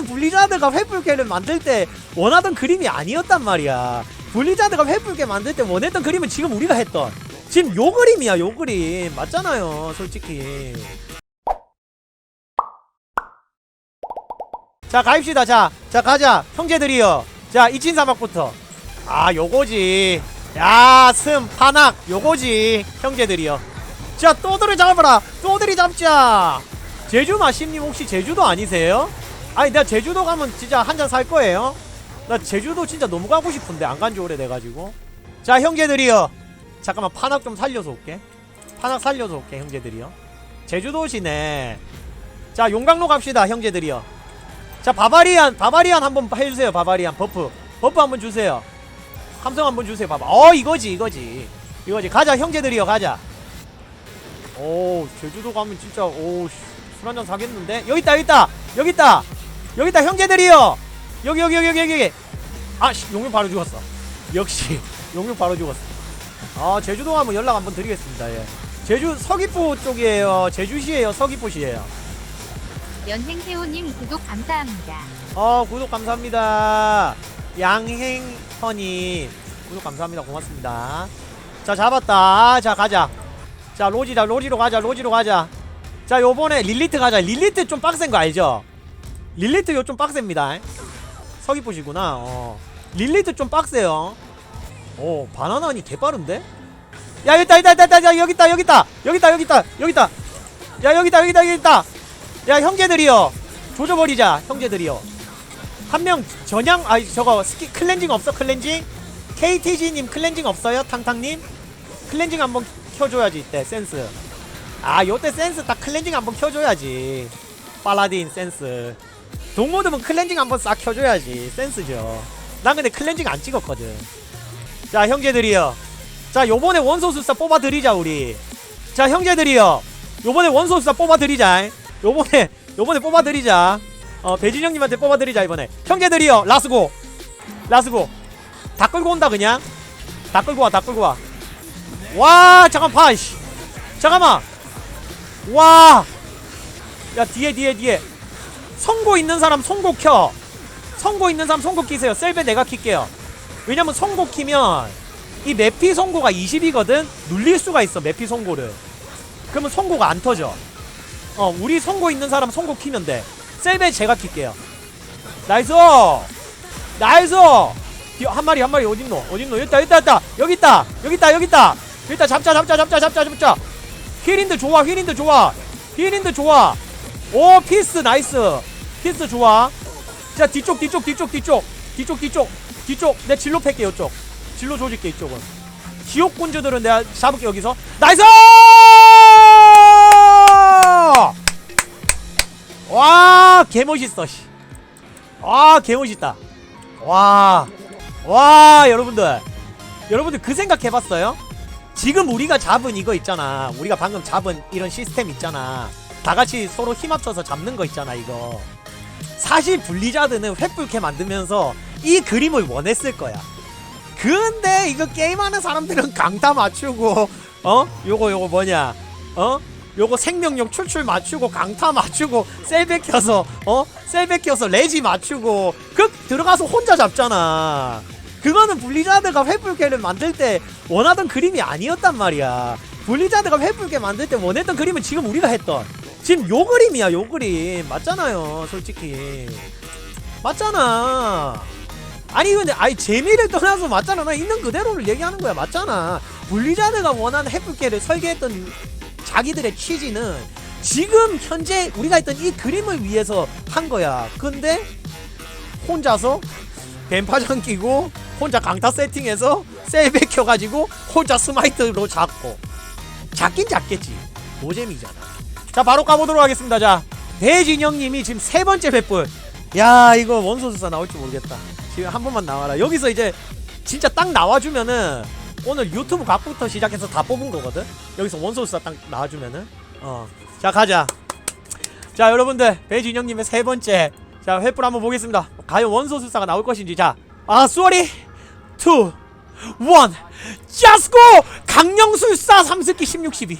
그거는 블리자드가 횃불캐를 만들 때 원하던 그림이 아니었단 말이야. 블리자드가 횃불캐 만들 때 원했던 그림은 지금 우리가 했던. 지금 요 그림이야 요 그림. 맞잖아요 솔직히. 자 가입시다. 자, 자 가자. 형제들이요 자 이친사막부터. 아 요거지. 야슴 파낙. 요거지 형제들이요 자 또들을 잡아라. 또들이 잡자. 제주 마심님 혹시 제주도 아니세요? 아니 내가 제주도 가면 진짜 한 잔 살 거예요. 나 제주도 진짜 너무 가고 싶은데 안 간 지 오래돼가지고. 자 형제들이요 잠깐만 파낙 좀 살려서 올게. 파낙 살려서 올게 형제들이요 제주도시네 자 용광로 갑시다 형제들이요 자 바바리안 바바리안 한번 해주세요 바바리안. 버프. 버프 한번 주세요. 함성 한번 주세요 봐봐 어 이거지 이거지. 이거지. 가자 형제들이요 가자. 오 제주도 가면 진짜 오술 한잔 사겠는데? 여기 있다 여기 있다. 여기 있다 여기 있다 형제들이요. 여기 여기 여기 여기 여기. 아씨 용룡 바로 죽었어. 역시 용룡 바로 죽었어. 아 제주도 가면 연락 한번 드리겠습니다. 예. 제주 서귀포 쪽이에요. 제주시에요. 서귀포시에요. 연행세호님 구독 감사합니다. 어 구독 감사합니다. 양행허님 구독 감사합니다. 고맙습니다. 자 잡았다. 자 가자. 자 로지다. 로지로 가자. 로지로 가자. 자 요번에 릴리트 가자. 릴리트 좀 빡센 거 알죠 릴리트 요좀 빡셉니다. 서귀포시구나. 어. 릴리트 좀 빡세요. 오 바나나니 개빠른데? 야 여기 있다 여기 있다 여기 있다. 여기 있다 여기 있다. 여기 있다 여기 있다. 여기 있다. 야 여기 있다 여기 있다 여기 있다. 야 형제들이요 조져버리자 형제들이요 한명 전향 아니 저거 스키 클렌징 없어 클렌징? KTG님 클렌징 없어요 탕탕님? 클렌징 한번 켜줘야지 이때 센스. 아 요때 센스 딱 클렌징 한번 켜줘야지. 팔라딘 센스 동모드면 클렌징 한번 싹 켜줘야지. 센스죠. 난 근데 클렌징 안 찍었거든. 자 형제들이요 자 요번에 원소술사 뽑아드리자 우리. 자 형제들이요 요번에 원소술사 뽑아드리자. 요번에 요번에 뽑아드리자. 어 배진영님한테 뽑아드리자 이번에. 형제들이요 라스고. 라스고. 다 끌고 온다 그냥. 다 끌고 와다 끌고 와와 잠깐 봐씨. 잠깐만. 와 야 뒤에 뒤에 뒤에 선고 있는 사람 선고 켜. 선고 있는 사람 선고 키세요. 셀베 내가 킬게요. 왜냐면 선고 키면 이 매피 선고가 20이거든? 눌릴 수가 있어 매피 선고를. 그러면 선고가 안 터져. 어 우리 선고 있는 사람 선고 키면 돼. 셀베 제가 킬게요. 나이스! 나이스! 뒤- 한 마리 한 마리 어딨노? 어딨노? 여기 있다 여기 있다! 여기 있다! 여기 있다 여기 있다! 여기 있다! 잡자 잡자 잡자 잡자 잡자! 힐인드 좋아 힐인드 좋아! 힐인드 좋아! 오 피스 나이스 피스 좋아. 자 뒤쪽 뒤쪽 뒤쪽 뒤쪽. 뒤쪽 뒤쪽. 뒤쪽. 내 진로 팰게 이쪽. 진로 조질게 이쪽은. 지옥군주들은 내가 잡을게 여기서. 나이스! 와 개멋있어 씨. 와 개멋있다. 와와 여러분들. 여러분들 그 생각 해봤어요? 지금 우리가 잡은 이거 있잖아. 우리가 방금 잡은 이런 시스템 있잖아. 다같이 서로 힘 합쳐서 잡는 거 있잖아 이거 사실 블리자드는 횃불캐 만들면서 이 그림을 원했을 거야 근데 이거 게임하는 사람들은 강타 맞추고 어? 요거 요거 뭐냐 어? 요거 생명력 출출 맞추고 강타 맞추고 셀백 켜서 어? 셀백 켜서 레지 맞추고 그 들어가서 혼자 잡잖아 그거는 블리자드가 횃불캐를 만들 때 원하던 그림이 아니었단 말이야 블리자드가 횃불캐 만들 때 원했던 그림은 지금 우리가 했던 지금 요 그림이야 요 그림. 맞잖아요 솔직히. 맞잖아. 아니 근데 아니 재미를 떠나서 맞잖아. 나 있는 그대로를 얘기하는 거야. 맞잖아. 블리자드가 원하는 횃불캐를 설계했던 자기들의 취지는 지금 현재 우리가 했던 이 그림을 위해서 한 거야. 근데 혼자서 뱀파장 끼고 혼자 강타 세팅해서 셀 베 켜가지고 혼자 스마이트로 잡고. 잡긴 잡겠지. 노잼이잖아 자 바로 가보도록 하겠습니다. 자 대진영님이 지금 세 번째 횃불. 야 이거 원소수사 나올지 모르겠다. 지금 한 번만 나와라. 여기서 이제 진짜 딱 나와주면은 오늘 유튜브 각부터 시작해서 다 뽑은 거거든? 여기서 원소수사 딱 나와주면은. 어 자 가자. 자 여러분들 배진영님의 세 번째. 자 횃불 한번 보겠습니다. 과연 원소수사가 나올 것인지. 자아 쏘리. 투 원, 자스고 강령술사 삼습기 16, 12